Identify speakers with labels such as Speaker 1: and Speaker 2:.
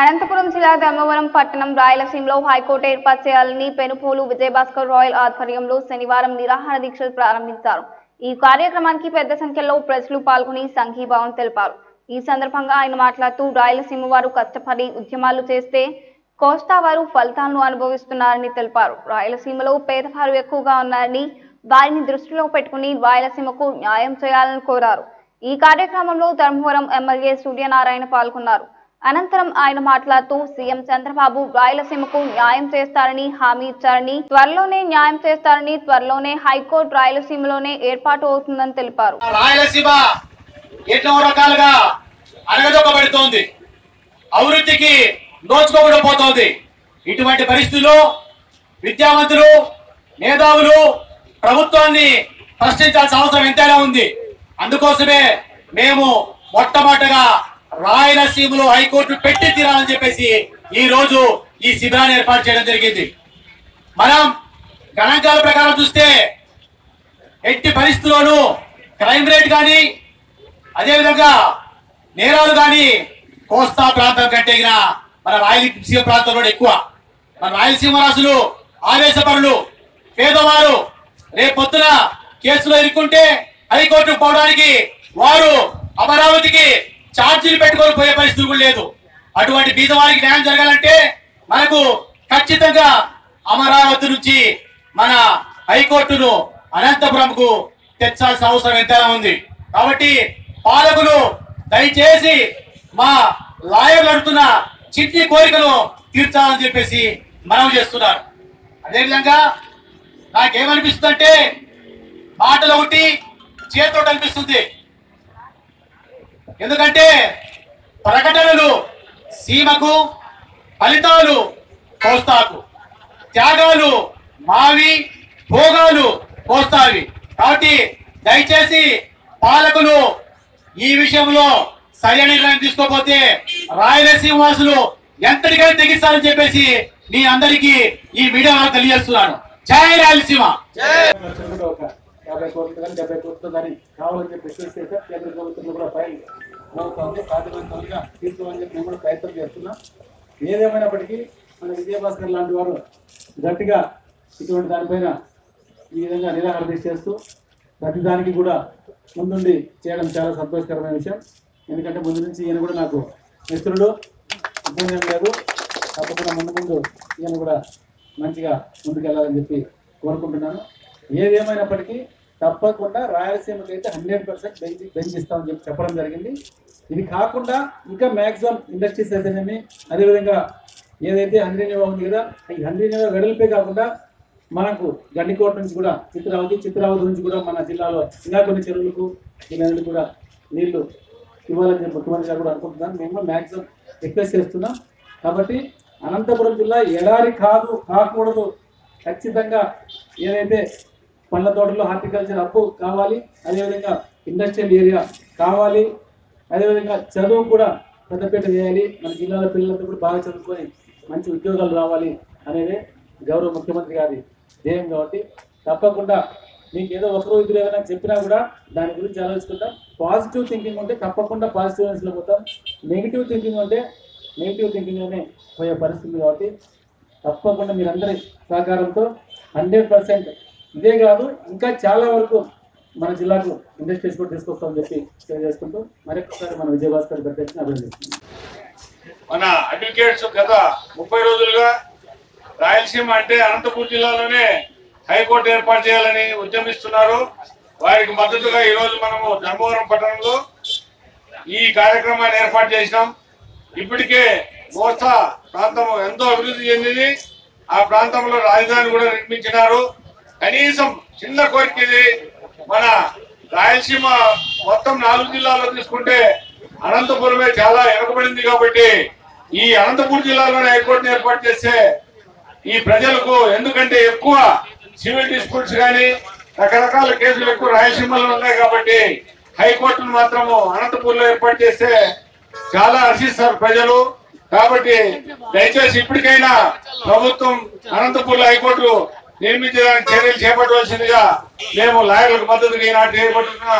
Speaker 1: అనంతపురం జిల్లా ధర్మవరం పట్టణం రాయలసీమలో హైకోర్టు ఏర్పాటు చేయాలని పెనుపోలు విజయభాస్కర్ రాయల్ ఆధ్వర్యంలో శనివారం నిరాహార దీక్షలు ప్రారంభించారు. ఈ కార్యక్రమానికి పెద్ద సంఖ్యలో ప్రజలు పాల్గొని సంఘీభావం తెలిపారు. ఈ సందర్భంగా ఆయన మాట్లాడుతూ రాయలసీమ వారు కష్టపడి ఉద్యమాలు చేస్తే కోస్తా వారు ఫలితాలను అనుభవిస్తున్నారని తెలిపారు. రాయలసీమలో పేదవారు ఎక్కువగా ఉన్నారని వారిని దృష్టిలో పెట్టుకుని రాయలసీమకు న్యాయం చేయాలని కోరారు. ఈ కార్యక్రమంలో ధర్మవరం ఎమ్మెల్యే సూర్యనారాయణ పాల్గొన్నారు. అనంతరం ఆయన మాట్లాడుతూ సీఎం చంద్రబాబు రాయలసీమకు న్యాయం చేస్తారని హామీ ఇచ్చారని త్వరలోనే న్యాయం చేస్తారని త్వరలోనే హైకోర్టు రాయలసీమలోనే ఏర్పాటు అవుతుందని తెలిపారు.
Speaker 2: రాయలసీమ ఎన్నో రకాలుగా అణగదొక్కబడుతోంది. అభివృద్ధికి నోచుకోబడిపోతోంది పోతోంది. ఇటువంటి పరిస్థితుల్లో విద్యావంతులు మేధావులు ప్రభుత్వాన్ని ప్రశ్నించాల్సిన అవసరం ఎంతైనా ఉంది. అందుకోసమే మేము మొట్టమొదటగా రాయలసీమలో హైకోర్టు పెట్టి తీరాలని చెప్పేసి ఈ రోజు ఈ శిబిరాన్ని ఏర్పాటు చేయడం జరిగింది. మనం గణాంకాల ప్రకారం చూస్తే ఎట్టి పరిస్థితుల్లోనూ క్రైమ్ రేట్ కానీ అదేవిధంగా నేరాలు కానీ కోస్తా ప్రాంతం కంటే మన రాయలసీమ ప్రాంతంలో ఎక్కువ. మన రాయలసీమ రాసులు ఆవేశపరులు పేదవారు రేపొద్దున కేసులో ఇరుక్కుంటే హైకోర్టు పోవడానికి వారు అమరావతికి ఛార్జీలు పెట్టుకొని పోయే పరిస్థితి కూడా లేదు. అటువంటి బీదవారికి న్యాయం జరగాలంటే మనకు ఖచ్చితంగా అమరావతి నుంచి మన హైకోర్టును అనంతపురంకు తెచ్చాల్సిన అవసరం ఎంతైనా ఉంది. కాబట్టి పాలకులు దయచేసి మా లాయర్లు అడుగుతున్న చిట్టి కోరికను తీర్చాలని చెప్పేసి మనం చేస్తున్నారు. అదేవిధంగా నాకేమనిపిస్తుందంటే మాటలు ఒకటి చేతితో అనిపిస్తుంది. ఎందుకంటే ప్రకటనలు సీమకు ఫలితాలు కోస్తాకు. త్యాగాలు మావి భోగాలు కోస్తావి. కాబట్టి దయచేసి పాలకులు ఈ విషయంలో సరైన నిర్ణయం తీసుకోకపోతే రాయలసీమ వాసులు ఎంతటికైనా తెగిస్తారని చెప్పేసి మీ అందరికీ ఈ మీడియా ద్వారా తెలియజేస్తున్నాను. జై రాయలసీమ!
Speaker 3: యాభై కోట్లు కానీ డెబ్బై కోట్లు కానీ కావాలని చెప్పి కేంద్ర ప్రభుత్వం కూడా ఫైల్ మోపుతోంది సాధ్యమైన త్వరగా తీర్చమని చెప్పి మేము కూడా ప్రయత్నం చేస్తున్నాం. ఏదేమైనప్పటికీ మన విజయభాస్కర్ లాంటి వారు గట్టిగా ఇటువంటి దానిపైన ఈ విధంగా నిరాహార దీక్ష చేస్తూ ప్రతిదానికి కూడా ముందుండి చేయడం చాలా సంతోషకరమైన విషయం. ఎందుకంటే ముందు నుంచి ఈయన కూడా నాకు మిత్రుడు ఇబ్బంది లేదు తప్పకుండా ముందు ముందు ఈయన కూడా మంచిగా ముందుకెళ్ళాలని చెప్పి కోరుకుంటున్నాను. ఏదేమైనప్పటికీ తప్పకుండా రాయలసీమకి అయితే హండ్రెడ్ పర్సెంట్ బెంచ్ బెంచ్ ఇస్తామని చెప్పి చెప్పడం జరిగింది. ఇది కాకుండా ఇంకా మ్యాక్సిమం ఇండస్ట్రీస్ అయితేనేమి అదేవిధంగా ఏదైతే హండ్రీనివా ఉంది కదా ఈ హండ్రీనివా వెడల్పే కాకుండా మనకు గండికోట నుంచి కూడా చిత్రావతి చిత్రావతి నుంచి కూడా మన జిల్లాలో ఇంకా కొన్ని చెరువులకు ఈ నదులు కూడా నీళ్ళు ఇవ్వాలని చెప్పి ముఖ్యమంత్రి గారు కూడా అనుకుంటున్నాను మేము మ్యాక్సిమం రిక్వెస్ట్ చేస్తున్నాం. కాబట్టి అనంతపురం జిల్లా ఎడారి కాదు కాకూడదు. ఖచ్చితంగా ఏదైతే పండ్ల తోటలో హార్టికల్చర్ అప్పు కావాలి అదేవిధంగా ఇండస్ట్రియల్ ఏరియా కావాలి అదేవిధంగా చదువు కూడా పెద్దపీట వేయాలి. మన జిల్లాలో పిల్లలంతా కూడా బాగా చదువుకొని మంచి ఉద్యోగాలు రావాలి అనేది గౌరవ ముఖ్యమంత్రి గారి ధ్యేయం కాబట్టి తప్పకుండా మీకు ఏదో ఒకరు ఇద్దరు ఏదైనా చెప్పినా కూడా దాని గురించి ఆలోచించుకుంటాం పాజిటివ్ థింకింగ్ ఉంటే తప్పకుండా పాజిటివ్ పాజిటివ్నెస్లో పోతాం. నెగిటివ్ థింకింగ్ ఉంటే నెగిటివ్ థింకింగ్లోనే పోయే పరిస్థితి కాబట్టి తప్పకుండా మీరందరి సహకారంతో హండ్రెడ్ పర్సెంట్ ఇదే కాదు ఇంకా చాలా వరకు మన జిల్లాకు ఇండస్ట్రీస్ కూడా తీసుకొస్తామని చెప్పి తెలియజేసుకుంటూ మరొకసారి మన విజయభాస్కర్ ప్రత్యక్ష అభినందిస్తున్నాం
Speaker 4: మన అడ్వకేట్స్ గత ముప్పై రోజులుగా రాయలసీమ అంటే అనంతపూర్ జిల్లాలోనే హైకోర్టు ఏర్పాటు చేయాలని ఉద్యమిస్తున్నారు. వారికి మద్దతుగా ఈరోజు మనము ధర్మవరం పట్టణంలో ఈ కార్యక్రమాన్ని ఏర్పాటు చేసినాం. ఇప్పటికే మోస్తా ప్రాంతం ఎంతో అభివృద్ధి చెందింది. ఆ ప్రాంతంలో రాజధాని కూడా నిర్మించినారు. కనీసం చిన్న కోరిక ఇది. మన రాయలసీమ మొత్తం నాలుగు జిల్లాల్లో తీసుకుంటే అనంతపురమే చాలా వెనుకబడింది కాబట్టి ఈ అనంతపురం జిల్లాలోనే హైకోర్టును ఏర్పాటు చేస్తే ఈ ప్రజలకు ఎందుకంటే ఎక్కువ సివిల్ డిస్ప్యూట్స్ కానీ రకరకాల కేసులు ఎక్కువ రాయలసీమలో ఉన్నాయి కాబట్టి హైకోర్టును మాత్రము అనంతపూర్లో ఏర్పాటు చేస్తే చాలా హర్షిస్తారు ప్రజలు. కాబట్టి దయచేసి ఇప్పటికైనా ప్రభుత్వం అనంతపూర్లో హైకోర్టు నియమించడానికి చర్యలు చేపట్టవలసిందిగా మేము లాయర్లకు మద్దతుగా ఈనాడు చేపట్టుతున్న